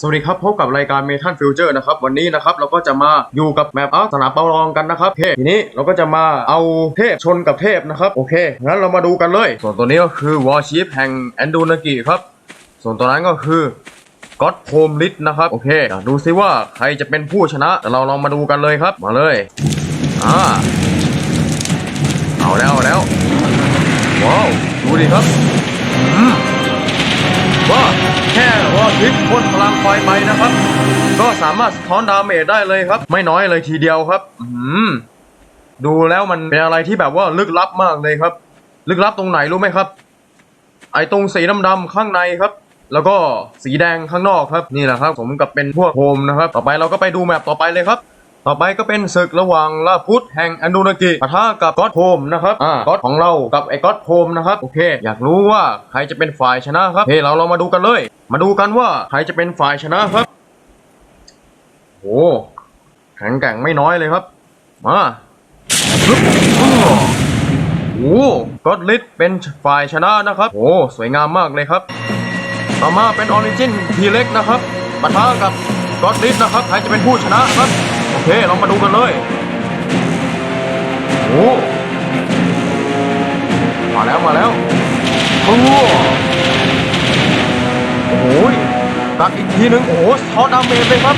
สวัสดีครับ พบกับรายการเมทัลฟิวเจอร์นะครับ วันนี้นะครับเราก็จะมาอยู่กับแมปอาร์สนามประลองกันนะครับโอเคทีนี้เราก็จะมาเอาเทพชนกับเทพนะครับ โอเค งั้นเรามาดูกันเลย ส่วนตัวนี้ก็คือวอร์ชิปแห่งแอนดูนากิครับ ส่วนตัวนั้นก็คือก็ d โ o มลิ t นะครับ โอเค ดูซิว่าใครจะเป็นผู้ชนะแต่เราลองมาดูกันเลยครับ มาเลยอ่าเอาแล้วเอาแล้วว้าวดูดิครับอืมว่า แค่ว่าคลิปพ่นพลังไฟไปนะครับ ก็สามารถสะท้อนดาเมจได้เลยครับ ไม่น้อยเลยทีเดียวครับ อืมดูแล้วมันเป็นอะไรที่แบบว่าลึกลับมากเลยครับ ลึกลับตรงไหนรู้ไหมครับ ไอ้ตรงสีดำๆข้างในครับ แล้วก็สีแดงข้างนอกครับ นี่แหละครับ ผมกับเป็นพวกโฮมนะครับ ต่อไปเราก็ไปดูแมปต่อไปเลยครับ ต่อไปก็เป็นศึกระหว่างลาพุธแห่งอันดูนากิปะทะกับก็อดโฮมนะครับอ่าก็อดของเรากับไอ้ก็อดโฮมนะครับโอเค อยากรู้ว่าใครจะเป็นฝ่ายชนะครับเฮ้ยเราเรามาดูกันเลย มาดูกันว่าใครจะเป็นฝ่ายชนะครับโอ้แข็งแกร่งไม่น้อยเลยครับ มาฮึบอ้อโอ้ก็อดลิทเป็นฝ่ายชนะนะครับ โอ้สวยงามมากเลยครับต่อมาเป็นออริจินทีเล็กนะครับปะทะกับก็อดลิทนะครับใครจะเป็นผู้ชนะครับโอ เค เรามาดูกันเลยโอ้มาแล้วมาแล้วโอ้โหกัดอีกทีนึงโอ้โหซอสดาเมจเลยครับ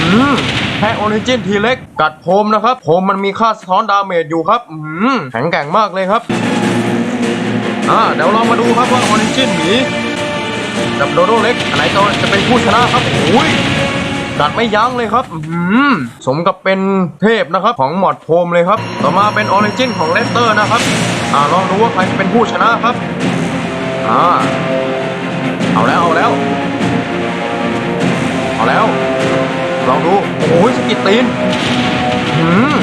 อืมแค่ออริจินทีเล็กกัดโพมนะครับโพมมันมีค่าสะท้อนดาเมจอยู่ครับอืมแข็งแกร่งมากเลยครับอ่าเดี๋ยวเรามาดูครับว่าออริจินหมีกับโดโดเล็กอันไหนจะจะเป็นผู้ชนะครับโอ้ย กัดไม่ยั้งเลยครับสมกับเป็นเทพนะครับของหมอดโพมเลยครับ ต่อมาเป็นออริจินของเลสเตอร์นะครับอ่าลองดูว่าใครจะเป็นผู้ชนะครับอ่าเอาแล้วเอาแล้ว เอาแล้ว ลองดู โอ้ยสกิดตีนอืม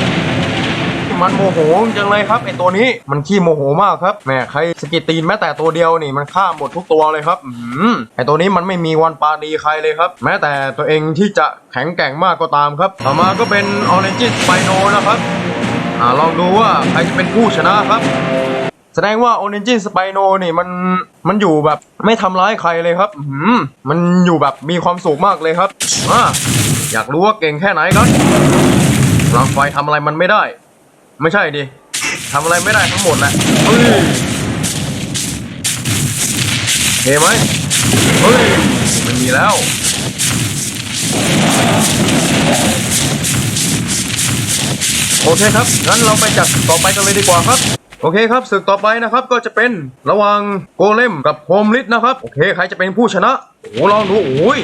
มันโมโหจังเลยครับไอตัวนี้มันขี้โมโหมากครับแม่ใครสกิดตีนแม้แต่ตัวเดียวนี่มันฆ่าหมดทุกตัวเลยครับอืมไอตัวนี้มันไม่มีวันปาดีใครเลยครับ แม้แต่ตัวเองที่จะแข็งแกร่งมากก็ตามครับ ต่อมาก็เป็นออเรนจิสไปโนนะครับอ่าลองดูว่าใครจะเป็นผู้ชนะครับแสดงว่า Origin Spino นี่มันมันอยู่แบบไม่ทำร้ายใครเลยครับอืมมันอยู่แบบมีความสุขมากเลยครับอ่าอยากรู้ว่าเก่งแค่ไหนครับพลังไฟทำอะไรมันไม่ได้ ไม่ใช่ดิทำอะไรไม่ได้ทั้งหมดแหละเฮ้ยเห็นไหมเฮ้ยมันมีแล้วโอเคครับ งั้นเราไปจัดต่อไปกันเลยดีกว่าครับ โอเคครับศึกต่อไปนะครับก็จะเป็นระหว่างโกเลมกับโฮมลิทนะครับ โอเค ใครจะเป็นผู้ชนะ โอ้ลองดูโอ้ย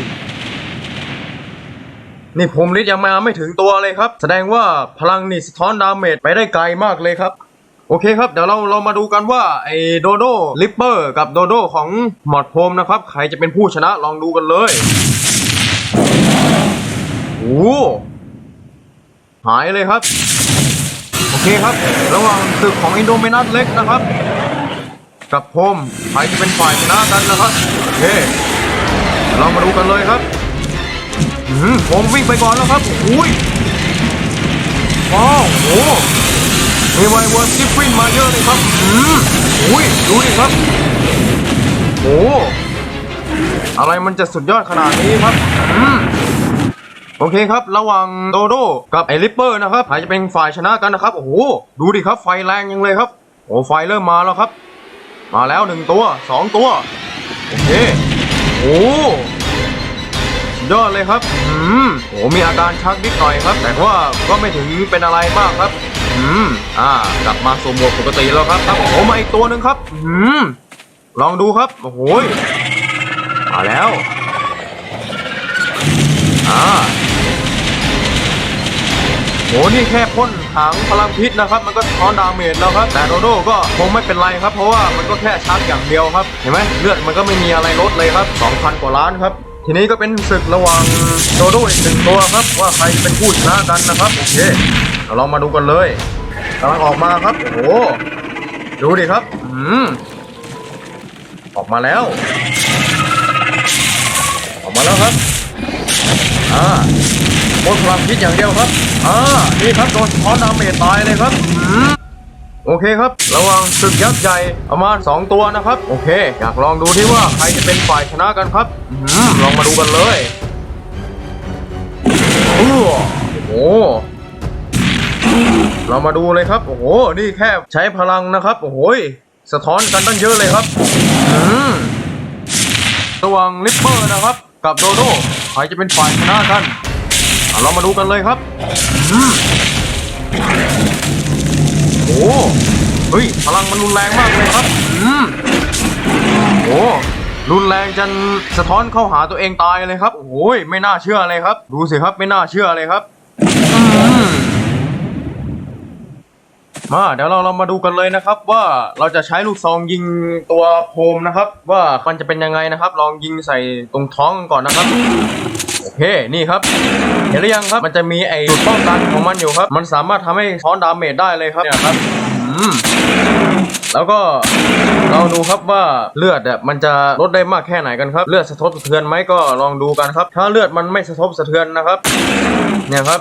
นี่โฮมลิทยังมาไม่ถึงตัวเลยครับ แสดงว่าพลังนี่สะท้อนดาเมจไปได้ไกลมากเลยครับ โอเคครับ เดี๋ยวเราเรามาดูกันว่าไอ้โดโดลิปเปอร์กับโดโดของหมอดโฮมนะครับ ใครจะเป็นผู้ชนะลองดูกันเลยโอ้หายเลยครับ โอเคครับ ระหว่างศึกของอินโดเมนัสเล็กนะครับ กับโฮมใครจะเป็นฝ่ายชนะกันนะครับโอเคเรามาดูกันเลยครับ อืมวิ่งไปก่อนแล้วครับอุ้ยว้าวโอ้มีไวเวิร์ดกิฟฟินมาเยอะเลยครับอืมอุ้ยดูดิครับโอ้อะไรมันจะสุดยอดขนาดนี้ครับอืมโอเคครับ ระหว่างโดโดกับไอริปเปอร์นะครับใครจะเป็นฝ่ายชนะกันนะครับ โอ้โห ดูดิครับ ไฟแรงยังเลยครับ โอ้ไฟเริ่มมาแล้วครับ มาแล้วหนึ่งตัวสองตัว โอเค โอ้ ยอดเลยครับ อืมโอ้มีอาการชักนิดหน่อยครับ แต่ว่าก็ไม่ถึงเป็นอะไรมากครับ อืม อ่ากลับมาสู่โหมดปกติแล้วครับครับโอ้มาอีกตัวหนึ่งครับ อืม ลองดูครับ โอ้โหมาแล้ว อ่าโหนี่แค่พ่นหางพลังพิษนะครับ มันก็ท้อนดาเมจแล้วครับ แต่โดโดก็คงไม่เป็นไรครับ เพราะว่ามันก็แค่ชักอย่างเดียวครับ เห็นไหมเลือดมันก็ไม่มีอะไรลดเลยครับ 2,000 กว่าล้านครับ ทีนี้ก็เป็นศึกระหว่างโดโดอีกหนึ่งตัวครับว่าใครเป็นผู้ชนะกันนะครับโอเคเราลองมาดูกันเลยกำลังออกมาครับโอ้โหดูดิครับอืมออกมาแล้ว ออกมาแล้วครับอ่าโดนพลังพิษอย่างเดียวครับอ่านี่ครับโดนท้อนดาเมจตายเลยครับอืม โอเคครับ ระหวังศึกยักษ์ใหญ่ประมาณ 2 ตัวนะครับ โอเค อยากลองดูที่ว่าใครจะเป็นฝ่ายชนะกันครับอืมลองมาดูกันเลยอ้วโอ้โหเรามาดูเลยครับ โอ้โห นี่แค่ใช้พลังนะครับ โอ้โหยสะท้อนกันตั้งเยอะเลยครับอืมระหว่างลิปเปอร์นะครับ กับโดโดใครจะเป็นฝ่ายชนะกันอะเรามาดูกันเลยครับอืม โอ้เฮ้ยพลังมันรุนแรงมากเลยครับอืมโอ้รุนแรงจนสะท้อนเข้าหาตัวเองตายเลยครับ โอ้ยไม่น่าเชื่อเลยครับ ดูสิครับไม่น่าเชื่อเลยครับมาเดี๋ยวเราเรามาดูกันเลยนะครับ ว่าเราจะใช้ลูกซองยิงตัวโพมนะครับ ว่ามันจะเป็นยังไงนะครับ ลองยิงใส่ตรงท้องก่อนนะครับ เคนี่ครับ เห็นหรือยังครับ มันจะมีไอ้จุดป้องกันของมันอยู่ครับ มันสามารถทำให้ท้อนดาเมจได้เลยครับเนี่ยครับแล้วก็เราดูครับว่าเลือดอะมันจะลดได้มากแค่ไหนกันครับ เลือดสะทบสะเทือนไหมก็ลองดูกันครับ ถ้าเลือดมันไม่สะทบสะเทือนนะครับ เนี่ยครับ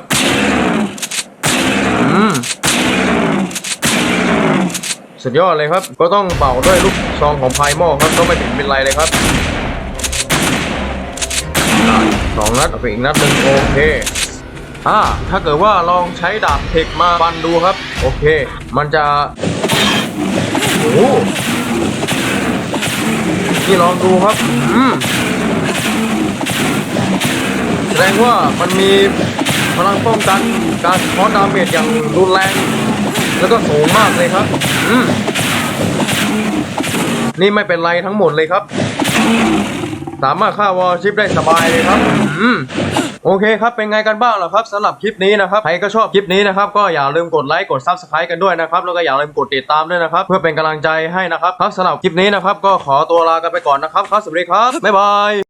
สุดยอดเลยครับ ก็ต้องเป่าด้วยลูกซองของพายหม้อครับก็ไม่ถึงเป็นไรเลยครับ สองนัดเอาไปอีกนัดหนึ่งโอเคอ่าถ้าเกิดว่าลองใช้ดาบเทคมาฟันดูครับ โอเค มันจะโอ้นี่ลองดูครับ อืมแสดงว่ามันมีพลังป้องกันการคอนดาเมจอย่างรุนแรง แล้วก็สูงมากเลยครับ อืมนี่ไม่เป็นไรทั้งหมดเลยครับ สามารถฆ่าวอลชิปได้สบายเลยครับอืมโอเคครับเป็นไงกันบ้างล่ะครับสำหรับคลิปนี้นะครับใครก็ชอบคลิปนี้นะครับก็อย่าลืมกดไลค์กดซับสไครต์กันด้วยนะครับแล้วก็อย่าลืมกดติดตามด้วยนะครับ เพื่อเป็นกำลังใจให้นะครับครับสำหรับคลิปนี้นะครับก็ขอตัวลากันไปก่อนนะครับครับสวัสดีครับบ๊ายบาย